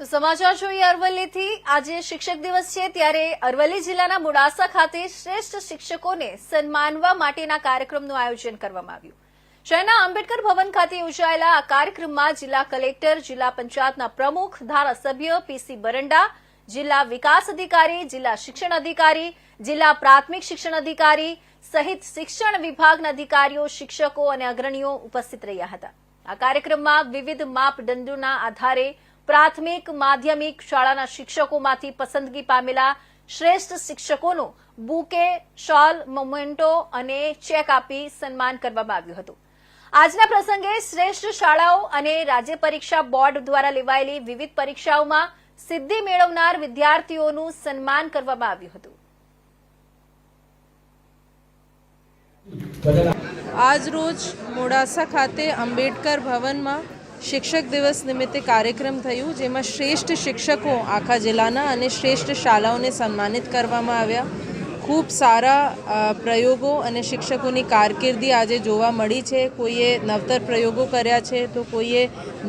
સમાચાર જોઈએ અરવલ્લીથી. આજે શિક્ષક દિવસ છે ત્યારે અરવલ્લી જિલ્લાના મોડાસા ખાતે શ્રેષ્ઠ શિક્ષકોને સન્માનવા માટેના કાર્યક્રમનું આયોજન કરવામાં આવ્યું. શહેરના આંબેડકર ભવન ખાતે યોજાયેલા આ કાર્યક્રમમાં જિલ્લા કલેક્ટર, જિલ્લા પંચાયતના પ્રમુખ, ધારાસભ્ય પીસી બરંડા, જિલ્લા વિકાસ અધિકારી, જિલ્લા શિક્ષણ અધિકારી, જિલ્લા પ્રાથમિક શિક્ષણ અધિકારી સહિત શિક્ષણ વિભાગના અધિકારીઓ, શિક્ષકો અને અગ્રણીઓ ઉપસ્થિત રહ્યા હતા. આ કાર્યક્રમમાં વિવિધ માપદંડોના આધારે પ્રાથમિક માધ્યમિક શાળાના શિક્ષકોમાંથી પસંદગી પામેલા શ્રેષ્ઠ શિક્ષકોનું બુકે, શોલ, મોમેન્ટો અને ચેક આપી સન્માન કરવામાં આવ્યું હતું. આજના પ્રસંગે શ્રેષ્ઠ શાળાઓ અને રાજ્ય પરીક્ષા બોર્ડ દ્વારા લેવાયેલી વિવિધ પરીક્ષાઓમાં સિદ્ધિ મેળવનાર વિદ્યાર્થીઓનું સન્માન કરવામાં આવ્યું હતું. આજ રોજ મોડાસા ખાતે આંબેડકર ભવનમાં શિક્ષક દિવસ નિમિત્તે કાર્યક્રમ થયું, જેમાં શ્રેષ્ઠ શિક્ષકો આખા જિલ્લાના અને શ્રેષ્ઠ શાળાઓને સન્માનિત કરવામાં આવ્યા. ખૂબ સારા પ્રયોગો અને શિક્ષકોની કારકિર્દી આજે જોવા મળી છે. કોઈએ નવતર પ્રયોગો કર્યા છે તો કોઈએ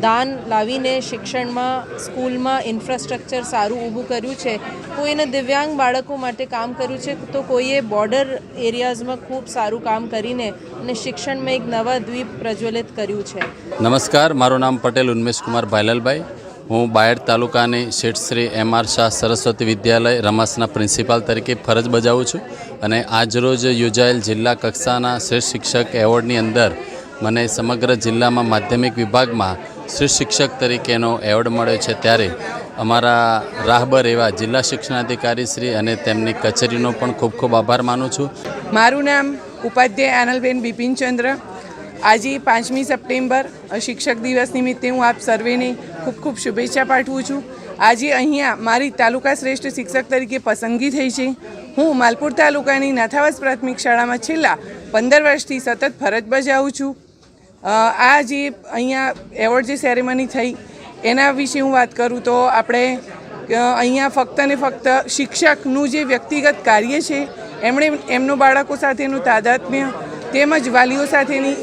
દાન લાવીને શિક્ષણમાં, સ્કૂલમાં ઇન્ફ્રાસ્ટ્રક્ચર સારું ઊભું કર્યું છે. કોઈને દિવ્યાંગ બાળકો માટે કામ કર્યું છે તો કોઈએ બોર્ડર એરિયાઝમાં ખૂબ સારું કામ કરીને અને શિક્ષણમાં એક નવા દ્વીપ પ્રજ્વલિત કર્યું છે. નમસ્કાર, મારું નામ પટેલ ઉન્મેશ કુમાર ભાઈલાલભાઈ. હું બાયડ તાલુકાની શેઠશ્રી એમ આર શાહ સરસ્વતી વિદ્યાલય રમાસના પ્રિન્સિપાલ તરીકે ફરજ બજાવું છું અને આજરોજ યોજાયેલ જિલ્લા કક્ષાના શ્રેષ્ઠ શિક્ષક એવોર્ડની અંદર મને સમગ્ર જિલ્લામાં માધ્યમિક વિભાગમાં શ્રેષ્ઠ શિક્ષક તરીકેનો એવોર્ડ મળ્યો છે ત્યારે અમારા રાહબર એવા જિલ્લા શિક્ષણાધિકારી શ્રી અને તેમની કચેરીનો પણ ખૂબ ખૂબ આભાર માનું છું. મારું નામ ઉપાધ્યાય આનલબેન બિપિનચંદ્ર. આજે પાંચમી સપ્ટેમ્બર શિક્ષક દિવસ નિમિત્તે હું આપ સર્વેને ખૂબ ખૂબ શુભેચ્છા પાઠવું છું. આજે અહીંયા મારી તાલુકા શ્રેષ્ઠ શિક્ષક તરીકે પસંદગી થઈ છે. હું માલપુર તાલુકાની નાથાવાસ પ્રાથમિક શાળામાં છેલ્લા પંદર વર્ષથી સતત ફરજ બજાવું છું. આ જે અહીંયા એવોર્ડ જે સેરેમની થઈ, એના વિશે હું વાત કરું તો આપણે અહીંયા ફક્ત ને ફક્ત શિક્ષકનું જે વ્યક્તિગત કાર્ય છે, એમણે, એમનું બાળકો સાથેનું તાદાત્મ્ય તેમજ વાલીઓ સાથેની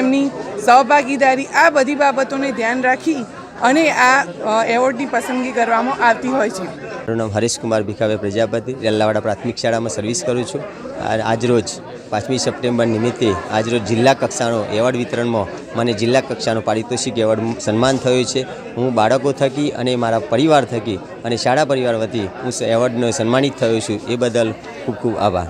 એમની સહભાગીદારી આ બધી બાબતોને ધ્યાન રાખી અને આ એવોર્ડની પસંદગી કરવામાં આવતી હોય છે. મારું નામ હરીશકુમાર ભીખાભાઈ પ્રજાપતિ. રેલ્લાવાડા પ્રાથમિક શાળામાં સર્વિસ કરું છું. આજરોજ પાંચમી સપ્ટેમ્બર નિમિત્તે આજરોજ જિલ્લા કક્ષાનો એવોર્ડ વિતરણમાં મને જિલ્લા કક્ષાનો પારિતોષિક એવોર્ડ સન્માન થયું છે. હું બાળકો થકી અને મારા પરિવાર થકી અને શાળા પરિવાર વતી હું એવોર્ડનો સન્માનિત થયો છું. એ બદલ ખૂબ ખૂબ આભાર.